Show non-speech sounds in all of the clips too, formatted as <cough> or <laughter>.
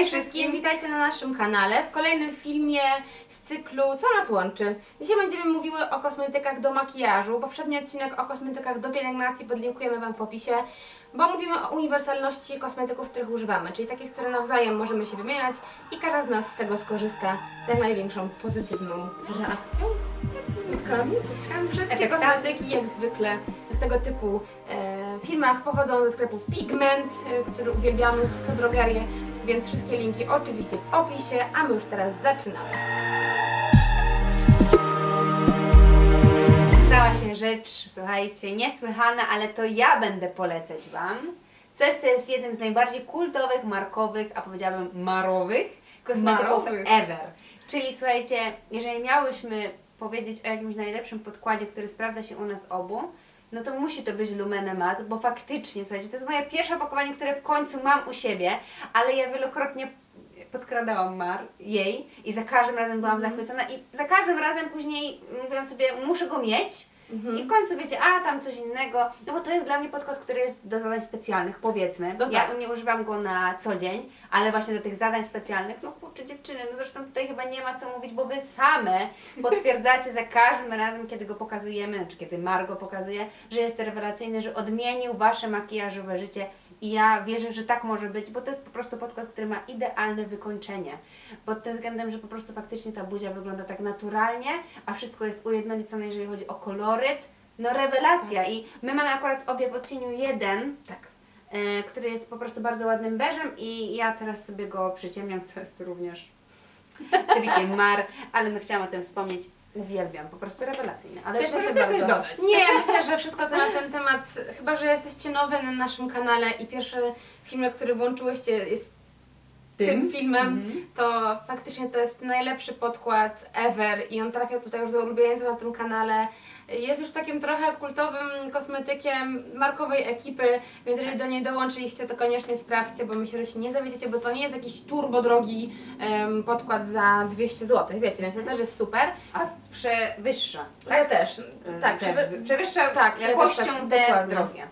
Hej wszystkim, witajcie na naszym kanale w kolejnym filmie z cyklu Co nas łączy. Dzisiaj będziemy mówiły o kosmetykach do makijażu. Poprzedni odcinek o kosmetykach do pielęgnacji podlinkujemy Wam w opisie, bo mówimy o uniwersalności kosmetyków, których używamy, czyli takich, które nawzajem możemy się wymieniać i każda z nas z tego skorzysta z jak największą pozytywną reakcją. Wszystkie kosmetyki, jak zwykle, z tego typu e, firmach pochodzą ze sklepu Pigment, e, który uwielbiamy, to drogerię, więc wszystkie linki oczywiście w opisie, a my już teraz zaczynamy. Stała się rzecz, słuchajcie, niesłychana, ale to ja będę polecać Wam. Coś, co jest jednym z najbardziej kultowych, markowych, a powiedziałabym marowych kosmetyków Marowych. ever. Czyli słuchajcie, jeżeli miałyśmy powiedzieć o jakimś najlepszym podkładzie, który sprawdza się u nas obu, no to musi to być Lumene Matte, bo faktycznie, słuchajcie, to jest moje pierwsze opakowanie, które w końcu mam u siebie, ale ja wielokrotnie podkradałam Mar jej i za każdym razem byłam Mhm. zachwycona i za każdym razem później mówiłam sobie, muszę go mieć Mhm. i w końcu wiecie, a tam coś innego, no bo to jest dla mnie podkład, który jest do zadań specjalnych, powiedzmy. No ja tak. nie używam go na co dzień, ale właśnie do tych zadań specjalnych, no kurczę dziewczyny, no zresztą tutaj chyba nie ma co mówić, bo wy same potwierdzacie za każdym razem, kiedy go pokazujemy, znaczy kiedy Margo pokazuje, że jest rewelacyjny, że odmienił wasze makijażowe życie i ja wierzę, że tak może być, bo to jest po prostu podkład, który ma idealne wykończenie. Pod tym względem, że po prostu faktycznie ta buzia wygląda tak naturalnie, a wszystko jest ujednolicone, jeżeli chodzi o koloryt. No rewelacja i my mamy akurat obie w odcieniu jeden, Tak. e, który jest po prostu bardzo ładnym beżem i ja teraz sobie go przyciemniam, co jest również <laughs> trikiem mar, ale no chciałam o tym wspomnieć. Uwielbiam, po prostu rewelacyjny. Ale Cieszę proszę się bardzo. bardzo. Nie, ja myślę, że wszystko co na ten temat, chyba że jesteście nowe na naszym kanale i pierwszy film, który włączyłyście jest tym, Tym? filmem, Mhm. to faktycznie to jest najlepszy podkład ever i on trafia tutaj już do ulubieńców na tym kanale. Jest już takim trochę kultowym kosmetykiem markowej ekipy, więc jeżeli do niej dołączyliście, to koniecznie sprawdźcie, bo myślę, że się nie zawiedziecie, bo to nie jest jakiś turbo drogi em, podkład za 200 zł, wiecie, więc to też jest super. A przewyższa. Ja też, tak, te, przewy- przewyższa tak, ja jakością też tak, te dokładnie. drogie.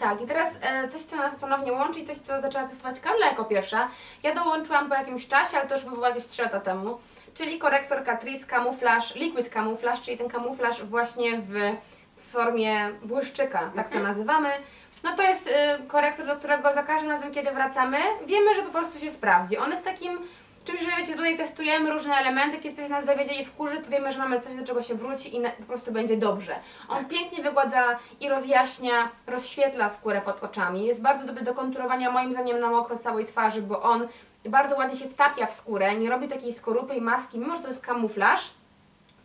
Tak, i teraz e, coś, co nas ponownie łączy i coś, co zaczęła testować Karla jako pierwsza. Ja dołączyłam po jakimś czasie, ale to już było jakieś 3 lata temu, czyli korektor Catrice Camouflage, Liquid Camouflage, czyli ten kamuflaż właśnie w, formie błyszczyka, tak to nazywamy. No to jest e, korektor, do którego za każdym razem, kiedy wracamy, wiemy, że po prostu się sprawdzi. On jest takim czymś, że wiecie, tutaj testujemy różne elementy, kiedy coś nas zawiedzie i wkurzy, to wiemy, że mamy coś, do czego się wróci i na, po prostu będzie dobrze. On pięknie wygładza i rozjaśnia, rozświetla skórę pod oczami. Jest bardzo dobry do konturowania moim zdaniem na mokro całej twarzy, bo on bardzo ładnie się wtapia w skórę, nie robi takiej skorupy i maski, mimo że to jest kamuflaż,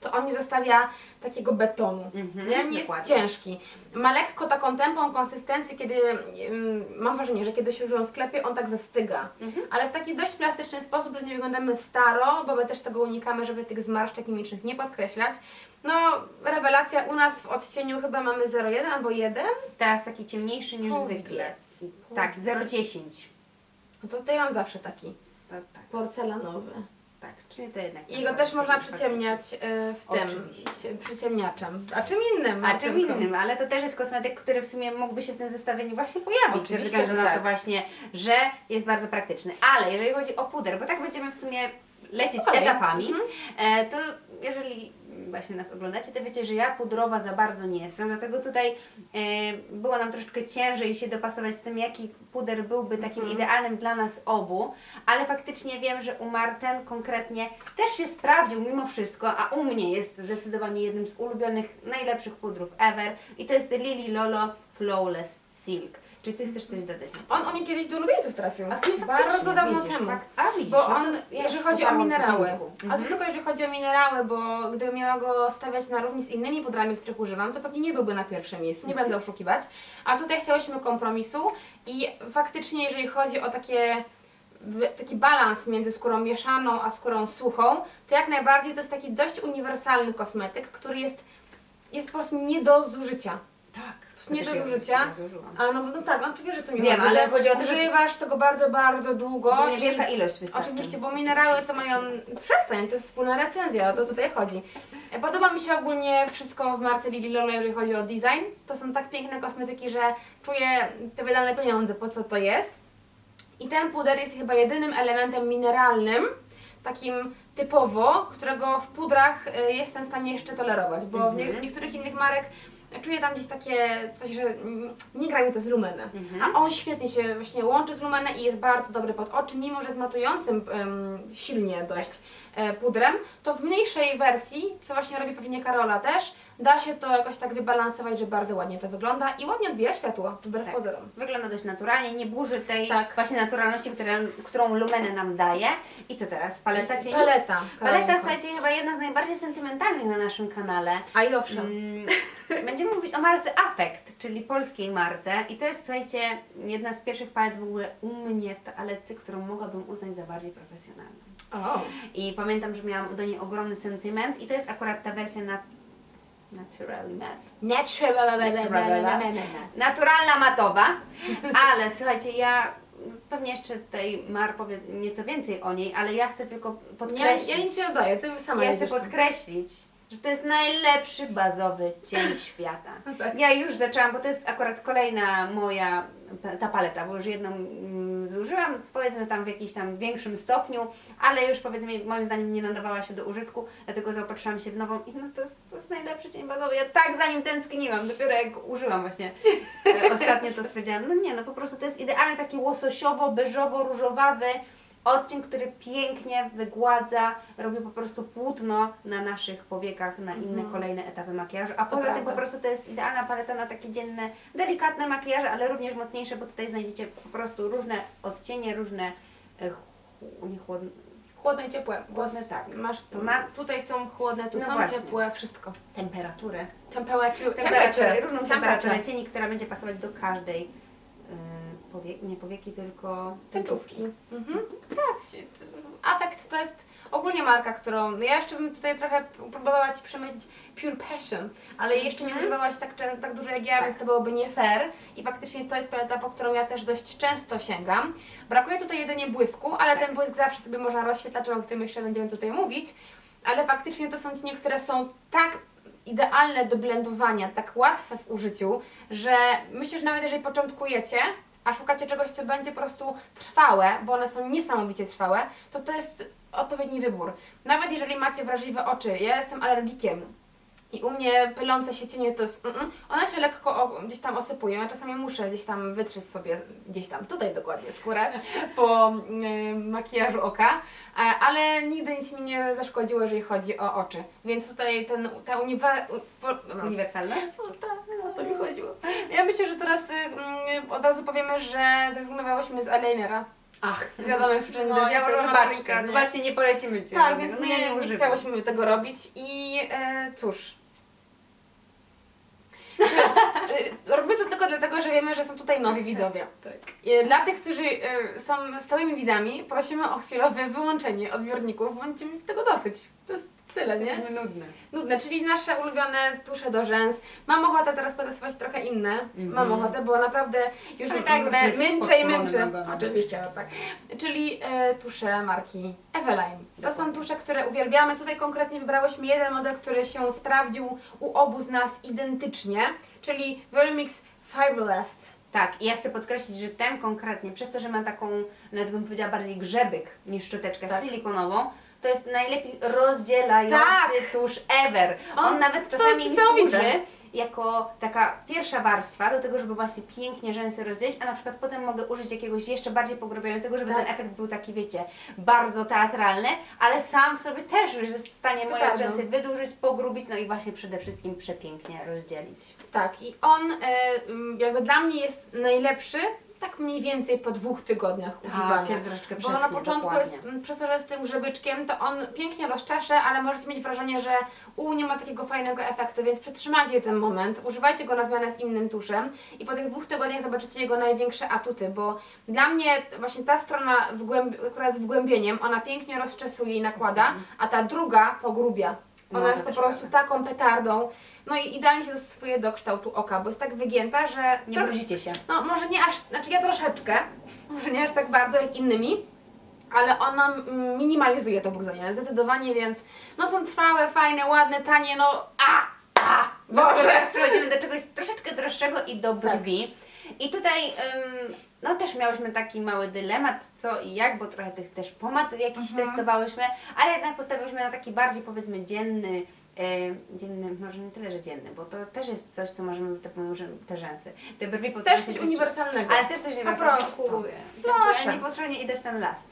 to on nie zostawia takiego betonu. Mhm, nie? nie jest ciężki. Ma lekko taką tępą konsystencję, kiedy mam wrażenie, że kiedy się użyłem w klepie, on tak zastyga. Mhm. Ale w taki dość plastyczny sposób, że nie wyglądamy staro, bo my też tego unikamy, żeby tych zmarszczek mimicznych nie podkreślać. No, rewelacja u nas w odcieniu chyba mamy 0,1 albo 1. Teraz taki ciemniejszy niż Powiedz. zwykle. Tak, 0,10. No to tutaj mam zawsze taki To, tak, porcelanowy. tak, czyli to jednak. I go też można przyciemniać y, w tym, Oczywiście. przyciemniaczem. A czym innym? A czym Martynko? innym, ale to też jest kosmetyk, który w sumie mógłby się w tym zestawieniu właśnie pojawić, ze Oczywiście, względu na to tak. właśnie, że jest bardzo praktyczny. Ale jeżeli chodzi o puder, bo tak będziemy w sumie lecieć etapami, Mhm. e, to jeżeli właśnie nas oglądacie, to wiecie, że ja pudrowa za bardzo nie jestem, dlatego tutaj e, było nam troszeczkę ciężej się dopasować z tym, jaki puder byłby takim Mhm. idealnym dla nas obu, ale faktycznie wiem, że u Marten konkretnie też się sprawdził mimo wszystko, a u mnie jest zdecydowanie jednym z ulubionych, najlepszych pudrów ever i to jest Lily Lolo Flawless Silk. Czy Ty chcesz coś dodać? On u mnie kiedyś do ulubieńców trafił. A faktycznie, Bardzo dawno widzisz, temu. fakt- A widzisz, Bo no on, ja jeżeli chodzi o minerały, filmiku. a to Mhm. tylko jeżeli chodzi o minerały, bo gdybym miała go stawiać na równi z innymi pudrami, których używam, to pewnie nie byłby na pierwszym miejscu, nie będę oszukiwać. A tutaj chciałyśmy kompromisu i faktycznie jeżeli chodzi o takie w- taki balans między skórą mieszaną a skórą suchą, to jak najbardziej to jest taki dość uniwersalny kosmetyk, który jest, jest po prostu nie do zużycia. Tak. Nie do Chociaż ja zużycia. nie zużyłam. A no, no tak, on czy wie, że to mi Wiem, chodzi, ale że chodzi o to, że- używasz tego bardzo, bardzo długo. I- niewielka ilość wystarczy. Oczywiście, bo minerały to mają. Przestań, to jest wspólna recenzja, o to tutaj chodzi. Podoba mi się ogólnie wszystko w marce Lily Lolo, jeżeli chodzi o design. To są tak piękne kosmetyki, że czuję te wydane pieniądze, po co to jest. I ten puder jest chyba jedynym elementem mineralnym, takim typowo, którego w pudrach y, jestem w stanie jeszcze tolerować, bo w nie, Mhm. niektórych innych marek czuję tam gdzieś takie coś, że nie gra mi to z lumeny. Mhm. A on świetnie się właśnie łączy z lumenę i jest bardzo dobry pod oczy, mimo że jest matującym em, silnie dość e, pudrem, to w mniejszej wersji, co właśnie robi pewnie Karola też, da się to jakoś tak wybalansować, że bardzo ładnie to wygląda i ładnie odbija światło, wbrew Tak. pozorom. Wygląda dość naturalnie, nie burzy tej Tak. właśnie naturalności, która, którą Lumene nam daje. I co teraz? Paleta cieni? Paleta. Paleta, Karolinko. słuchajcie, chyba jedna z najbardziej sentymentalnych na naszym kanale. A i owszem. Mm, Będziemy mówić o marce Affect, czyli polskiej marce. I to jest, słuchajcie, jedna z pierwszych palet w ogóle u mnie w toalecie, którą mogłabym uznać za bardziej profesjonalną. O. I pamiętam, że miałam do niej ogromny sentyment i to jest akurat ta wersja na Naturally. Natural. Naturalna matowa, ale słuchajcie, ja pewnie jeszcze tutaj Mar powie nieco więcej o niej, ale ja chcę tylko Ja, podkreślić. ja nic nie oddaję, ty sama Ja chcę podkreślić, że to jest najlepszy bazowy cień <laughs> świata. Tak. Ja już zaczęłam, bo to jest akurat kolejna moja ta paleta, bo już jedną mm, zużyłam, powiedzmy tam w jakimś tam większym stopniu, ale już powiedzmy moim zdaniem nie nadawała się do użytku, dlatego zaopatrzyłam się w nową i no to jest, to jest najlepszy cień bazowy. Ja tak za nim tęskniłam, dopiero jak użyłam właśnie <laughs> e, ostatnio to stwierdziłam, no nie, no po prostu to jest idealny taki łososiowo-beżowo-różowawy odcień, który pięknie wygładza, robi po prostu płótno na naszych powiekach, na inne Mhm. kolejne etapy makijażu, a poza tym po prostu to jest idealna paleta na takie dzienne, delikatne makijaże, ale również mocniejsze, bo tutaj znajdziecie po prostu różne odcienie, różne e, nie chłodne, Chłodne i ciepłe. Chłodne, tak. Masz, mac- tutaj są chłodne, tu No są właśnie. ciepłe, wszystko. temperatury. Temperature, Temperaturę, różną temperaturę temperaturę. cieni, która będzie pasować do każdej y, powie, nie powieki, tylko Tęczówki. Mhm. Tak, się- t- Affect to jest ogólnie marka, którą no ja jeszcze bym tutaj trochę próbowała Ci przemycić Pure Passion, ale jej jeszcze nie Mhm. używałaś tak, czę- tak dużo jak ja, Tak. więc to byłoby nie fair i faktycznie to jest paleta, po którą ja też dość często sięgam. Brakuje tutaj jedynie błysku, ale ten błysk zawsze sobie można rozświetlaczem, o którym jeszcze będziemy tutaj mówić, ale faktycznie to są cienie, które są tak idealne do blendowania, tak łatwe w użyciu, że myślę, że nawet jeżeli początkujecie, a szukacie czegoś, co będzie po prostu trwałe, bo one są niesamowicie trwałe, to to jest odpowiedni wybór. Nawet jeżeli macie wrażliwe oczy, ja jestem alergikiem i u mnie pylące się cienie to jest, mm, mm, one się lekko o, gdzieś tam osypują, ja czasami muszę gdzieś tam wytrzeć sobie, gdzieś tam, tutaj dokładnie skórę po y, makijażu oka, e, ale nigdy nic mi nie zaszkodziło, jeżeli chodzi o oczy, więc tutaj ten, ta uniwe... po- no. uniwersalność. No tak, o to mi chodziło. Ja myślę, że teraz y, mm, od razu powiemy, że zrezygnowałyśmy z eyelinera. Ach, Z wiadomych przyczyn no. Ja wybaczcie, rękarni. wybaczcie, nie polecimy Ci. Tak, więc no, nie, ja nie, nie chciałyśmy tego robić i e, cóż. Y, robimy to tylko dlatego, że wiemy, że są tutaj nowi widzowie. <laughs> Tak. Dla tych, którzy y, są stałymi widzami, prosimy o chwilowe wyłączenie odbiorników, bo będziecie mieć tego dosyć. To jest tyle, nie? Jesteśmy nudne. Nudne, czyli nasze ulubione tusze do rzęs. Mam ochotę teraz potestować trochę inne. Mhm. Mam ochotę, bo naprawdę już Ale tak, mę- bo się męczę i męczę. Oczywiście, no tak. Czyli e, tusze marki Eveline. To są tusze, które uwielbiamy. Tutaj konkretnie wybrałyśmy jeden model, który się sprawdził u obu z nas identycznie, czyli Volumix Fiberlast. Tak, i ja chcę podkreślić, że ten konkretnie, przez to, że ma taką, nawet bym powiedziała bardziej grzebyk niż szczoteczkę Tak. silikonową, to jest najlepiej rozdzielający Tak. tusz ever. On, On- nawet czasami mi służy jako taka pierwsza warstwa do tego, żeby właśnie pięknie rzęsy rozdzielić, a na przykład potem mogę użyć jakiegoś jeszcze bardziej pogrubiającego, żeby Tak. ten efekt był taki, wiecie, bardzo teatralny, ale sam w sobie też już jest w stanie moje Petardą. rzęsy wydłużyć, pogrubić, no i właśnie przede wszystkim przepięknie rozdzielić. Tak, i on mm, jakby dla mnie jest najlepszy, tak mniej więcej po dwóch tygodniach używania. Tak, kiedy troszeczkę Bo na przeschnie, początku dokładnie. jest, m, przez to, że jest tym grzebyczkiem, to on pięknie rozczesze, ale możecie mieć wrażenie, że u nie ma takiego fajnego efektu, więc przetrzymajcie ten moment, używajcie go na zmianę z innym tuszem i po tych dwóch tygodniach zobaczycie jego największe atuty, bo dla mnie właśnie ta strona, wgłęb- która jest wgłębieniem, ona pięknie rozczesuje i nakłada, a ta druga pogrubia. Ona No, jest po też prostu taką petardą, no i idealnie się dostosuje do kształtu oka, bo jest tak wygięta, że Nie trochę- brudzicie się. no może nie aż, znaczy ja troszeczkę, może nie aż tak bardzo jak innymi, ale ona minimalizuje to brudzenie zdecydowanie, więc no są trwałe, fajne, ładne, tanie, no a, a, Może Boże! teraz przechodzimy do czegoś troszeczkę droższego i do Tak. brwi. I tutaj ym, no też miałyśmy taki mały dylemat, co i jak, bo trochę tych też pomad jakichś Mhm. testowałyśmy, ale jednak postawiłyśmy na taki bardziej powiedzmy dzienny, dzienny, może nie tyle, że dzienny, bo to też jest coś, co możemy, te, możemy, te rzęsy, te brwi Też coś uniwersalnego. ale też coś uniwersalnego. prostu. Dziękuję. Proszę. Dziękuję, niepotrzebnie idę w ten las.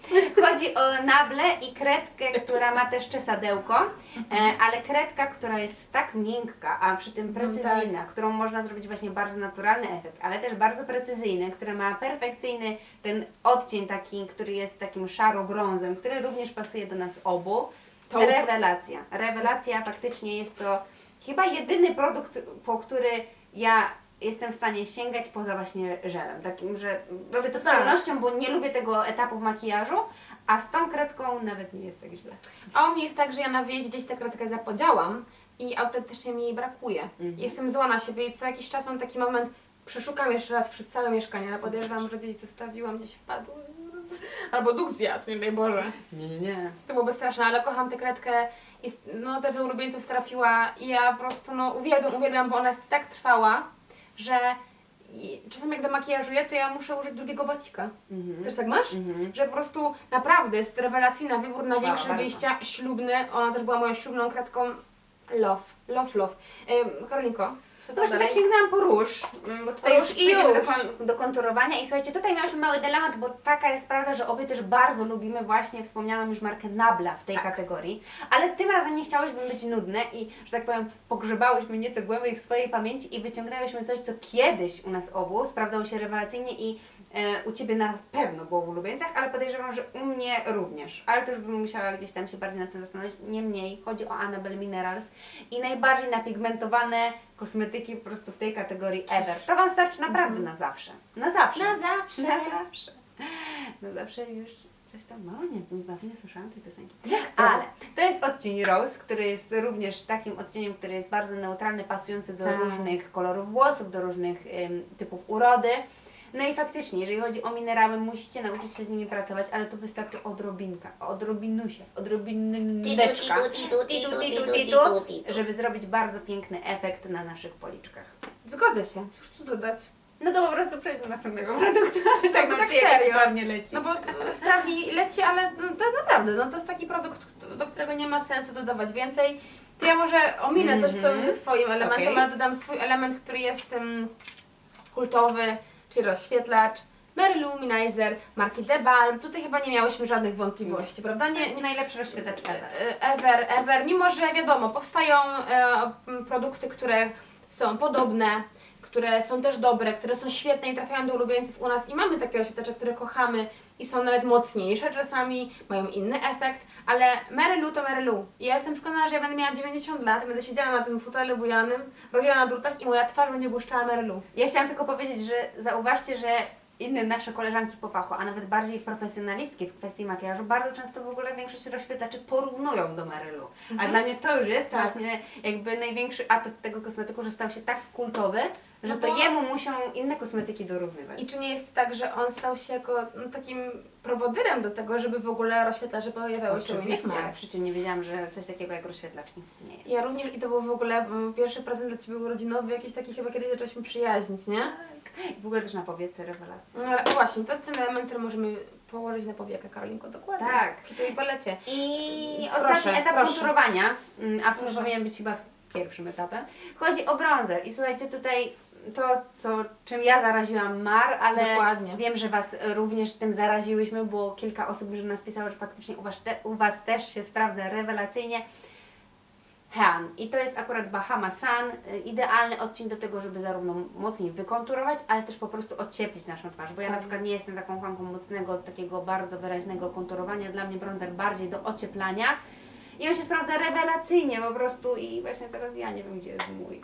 Chodzi o nable i kredkę, która ma też czesadełko, e, ale kredka, która jest tak miękka, a przy tym Mhm, precyzyjna, którą można zrobić właśnie bardzo naturalny efekt, ale też bardzo precyzyjny, który ma perfekcyjny ten odcień taki, który jest takim szaro-brązem, który również pasuje do nas obu. To- Rewelacja. Rewelacja faktycznie jest to chyba jedyny produkt, po który ja jestem w stanie sięgać poza właśnie żelem. Takim, że robię to z Tak. przyjemnością, bo nie lubię tego etapu w makijażu, a z tą kredką nawet nie jest tak źle. A u mnie jest tak, że ja na wieś gdzieś tę kredkę zapodziałam i autentycznie mi jej brakuje. Mhm. Jestem zła na siebie i co jakiś czas mam taki moment, przeszukam jeszcze raz przez całe mieszkanie, ale podejrzewam, że gdzieś zostawiłam, gdzieś wpadło. Albo duch zjadł, nie daj Boże. Nie, nie, nie. To byłoby straszne, ale kocham tę kredkę. Jest, no, też do ulubieńców trafiła i ja po prostu no, uwielbiam, uwielbiam, bo ona jest tak trwała, że i czasem jak demakijażuję, to ja muszę użyć drugiego bacika. Mhm. Też tak masz? Mhm. Że po prostu naprawdę jest rewelacyjna wybór na Trwała większe bardzo. wyjścia, ślubny. Ona też była moją ślubną kredką. Love, love, love. Ym, Karolinko, No właśnie tak sięgnęłam po róż, mm, bo tutaj Róż już i przejdziemy do, już. kon- do konturowania i słuchajcie, tutaj miałyśmy mały dylemat, bo taka jest prawda, że obie też bardzo lubimy właśnie wspomnianą już markę Nabla w tej Tak. kategorii, ale tym razem nie chciałyśmy być nudne i, że tak powiem, pogrzebałyśmy nieco głębiej w swojej pamięci i wyciągnęłyśmy coś, co kiedyś u nas obu sprawdzało się rewelacyjnie i e, u Ciebie na pewno było w ulubieńcach, ale podejrzewam, że u mnie również. Ale to już bym musiała gdzieś tam się bardziej nad tym zastanowić. Niemniej chodzi o Annabelle Minerals i najbardziej napigmentowane kosmetyki po prostu w tej kategorii ever. To Wam starczy naprawdę na zawsze. Na zawsze. Na zawsze. Na zawsze. Na zawsze już coś tam, no nie, nie słyszałam tej piosenki. Jak to? Ale to jest odcień Rose, który jest również takim odcieniem, który jest bardzo neutralny, pasujący do Tak. różnych kolorów włosów, do różnych typów urody. No i faktycznie, jeżeli chodzi o minerały, musicie nauczyć się z nimi pracować, ale tu wystarczy odrobinka, odrobinusia, odrobineczka, titu, titu, titu, żeby zrobić bardzo piękny efekt na naszych policzkach. Zgodzę się. Cóż tu dodać? No to po prostu przejdźmy do następnego produktu. Tak, nam tak ci jakoś serio. sprawnie leci. No bo e, sprawnie leci, ale no, to naprawdę, no to jest taki produkt, do którego nie ma sensu dodawać więcej. To ja może ominę coś, co Mhm. Twoim elementem, Okej. ale dodam swój element, który jest em, kultowy, czyli rozświetlacz. Mary Luminizer marki The Balm. Tutaj chyba nie miałyśmy żadnych wątpliwości, prawda? Nie, nie, najlepszy rozświetlacz ever. e, ever, ever, mimo że wiadomo, powstają e, produkty, które są podobne, które są też dobre, które są świetne i trafiają do ulubieńców u nas i mamy takie rozświetlacze, które kochamy i są nawet mocniejsze czasami, mają inny efekt, ale Mary Lou to Mary Lou. I ja jestem przekonana, że ja będę miała 90 lat, będę siedziała na tym fotelu bujanym, robiła na drutach i moja twarz będzie błyszczała Mary Lou. Ja chciałam tylko powiedzieć, że zauważcie, że inne nasze koleżanki po fachu, a nawet bardziej profesjonalistki w kwestii makijażu, bardzo często w ogóle większość rozświetlaczy porównują do Marylu. A dla mnie to już jest Tak. właśnie jakby największy atut tego kosmetyku, że stał się tak kultowy, że No to bo- jemu muszą inne kosmetyki dorównywać. I czy nie jest tak, że on stał się jako no, takim prowodyrem do tego, żeby w ogóle rozświetlacze pojawiały się w życiu nie wiedziałam, że coś takiego jak rozświetlacz istnieje. Ja również i to był w ogóle mm, pierwszy prezent dla Ciebie urodzinowy, jakiś taki chyba kiedyś zaczęliśmy przyjaźnić, nie? I w ogóle też na powiece rewelacja. No ale właśnie, to jest ten element, który możemy położyć na powiekę, Karolinko, dokładnie. Tak. Przy tej palecie. I Proszę, ostatni etap proszę. konturowania, mm, a w sumie Proszę. powinien być chyba pierwszym etapem, chodzi o bronzer. I słuchajcie, tutaj to, co, czym ja zaraziłam Mar, ale Dokładnie. wiem, że Was również tym zaraziłyśmy, bo kilka osób już nas pisało, że faktycznie u Was, te, u was też się sprawdza rewelacyjnie. Hean. I to jest akurat Bahama Sun, y, idealny odcień do tego, żeby zarówno mocniej wykonturować, ale też po prostu ocieplić naszą twarz, bo ja na Tak. przykład nie jestem taką fanką mocnego, takiego bardzo wyraźnego konturowania, dla mnie bronzer bardziej do ocieplania i on się sprawdza rewelacyjnie po prostu i właśnie teraz ja nie wiem, gdzie jest mój.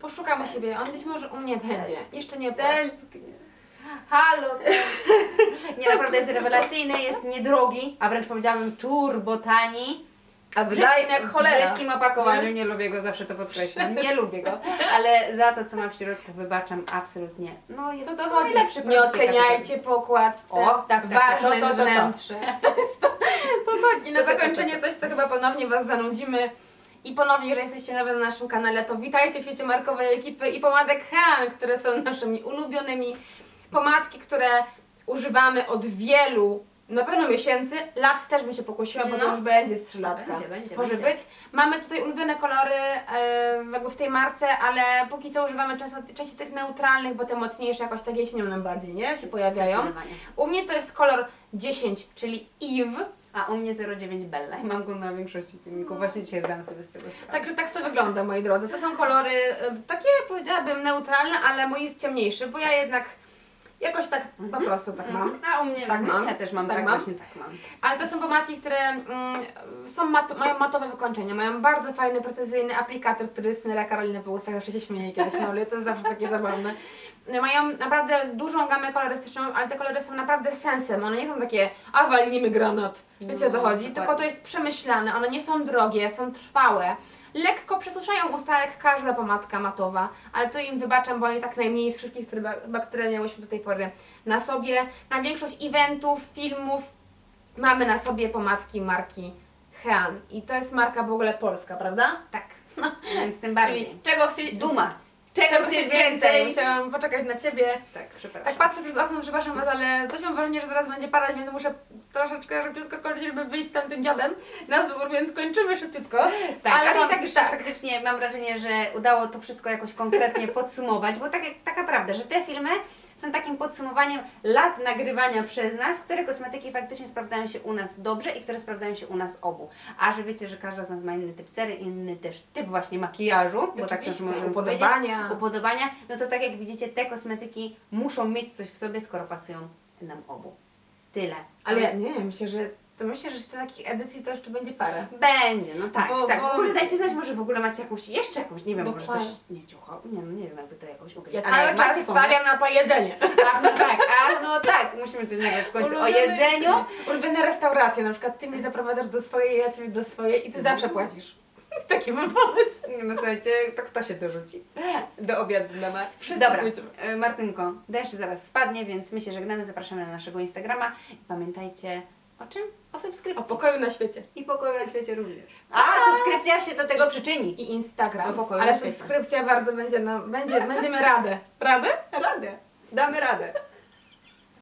Poszukamy siebie, on być może u mnie będzie. Jeszcze nie płacz. Halo. Nie, naprawdę jest rewelacyjny, jest niedrogi, a wręcz powiedziałabym turbo tani. A wydajny jak W cholera. brzydkim opakowaniu, nie lubię go, zawsze to podkreślam, nie lubię go, ale za to, co mam w środku, wybaczam absolutnie. No, jest To to chodzi. najlepszy Nie produkt oceniajcie po okładce. O, tak, tak, Ważne to, to, to, to. wnętrze. <laughs> I na zakończenie coś, co chyba ponownie Was zanudzimy. I ponownie, jeżeli jesteście nowi na naszym kanale, to witajcie w świecie markowej ekipy i pomadek Hean, które są naszymi ulubionymi. Pomadki, które używamy od wielu, na pewno miesięcy, lat też bym się pokusiła, bo to No. już będzie z 3 latka. Będzie, będzie, Może będzie. być. Mamy tutaj ulubione kolory e, jakby w tej marce, ale póki co używamy często, częściej tych neutralnych, bo te mocniejsze jakoś tak jesienią nam bardziej, nie? Się pojawiają. Zdecydowanie. U mnie to jest kolor 10, czyli Eve. A u mnie 0,9 Bella i mam go na większości filmików. Właśnie dzisiaj zdałam sobie z tego sprawę. Także tak to wygląda, moi drodzy. To są kolory e, takie, powiedziałabym, neutralne, ale mój jest ciemniejszy, bo ja jednak jakoś tak po prostu tak mam. Mhm. A u mnie Tak mam. Ja też mam, Tak tak, mam. właśnie tak mam. Ale to są pomadki, które mm, są mat, mają matowe wykończenie, mają bardzo fajny, precyzyjny aplikator, który Smyra Karolina po ustach zawsze się śmieje kiedyś Mauli, to jest zawsze takie zabawne. Mają naprawdę dużą gamę kolorystyczną, ale te kolory są naprawdę sensem, one nie są takie, a walnijmy granat, wiecie o co No, chodzi, dokładnie. tylko to jest przemyślane, one nie są drogie, są trwałe. Lekko przesuszają usta jak każda pomadka matowa, ale to im wybaczam, bo oni tak najmniej z wszystkich, które, chyba, które miałyśmy do tej pory na sobie. Na większość eventów, filmów mamy na sobie pomadki marki Hean. I to jest marka w ogóle polska, prawda? Tak. <laughs> Więc tym bardziej. Czyli czego chcieć Duma. Czego chcieć więcej? Musiałam poczekać na Ciebie. Tak, przepraszam. Tak patrzę przez okno, przepraszam Was, ale coś mam wrażenie, że zaraz będzie padać, więc muszę troszeczkę szybciutko kończyć, żeby wyjść z tamtym dziadem na dwór, więc kończymy szybciutko. Tak, ale, mam- i tak już tak. faktycznie mam wrażenie, że udało to wszystko jakoś konkretnie <laughs> podsumować, bo tak, taka prawda, że te filmy są takim podsumowaniem lat nagrywania przez nas, które kosmetyki faktycznie sprawdzają się u nas dobrze i które sprawdzają się u nas obu. A że wiecie, że każda z nas ma inny typ cery, inny też typ właśnie makijażu, bo tak to Oczywiście, możemy upodobania. powiedzieć, upodobania, no to tak jak widzicie, te kosmetyki muszą mieć coś w sobie, skoro pasują nam obu. Tyle. Ale nie, myślę, że to myślę, że jeszcze takich edycji to jeszcze będzie parę. Będzie, no tak, Bo- tak. bo- W ogóle dajcie znać, może w ogóle macie jakąś, jeszcze jakąś, nie wiem, może Dokładnie. coś, nie ciucho, nie, no nie wiem jakby to jakoś ukryć. Ja ale cały jak czas macie pomysł- stawiam na to jedzenie. Ach, no tak, a no tak, musimy coś nagrać w końcu o Ulubione jedzeniu. Ulubione restauracje, na przykład Ty mnie zaprowadzasz do swojej, ja Ciebie do swojej i Ty zawsze płacisz. <laughs> Taki mam pomysł. Nie, No słuchajcie, to kto się dorzuci? Do obiadu dla Mar. Wszyscy Dobra, pójdziemy. e, Martynko, deszcz zaraz spadnie, więc my się żegnamy, zapraszamy na naszego Instagrama i pamiętajcie o czym? O O subskrypcji. pokoju na świecie. I pokoju na świecie również. A, subskrypcja się do tego przyczyni. I Instagram. O pokoju Ale świecie. subskrypcja bardzo będzie, no, będzie, będziemy radę. Radę? Radę. Damy radę.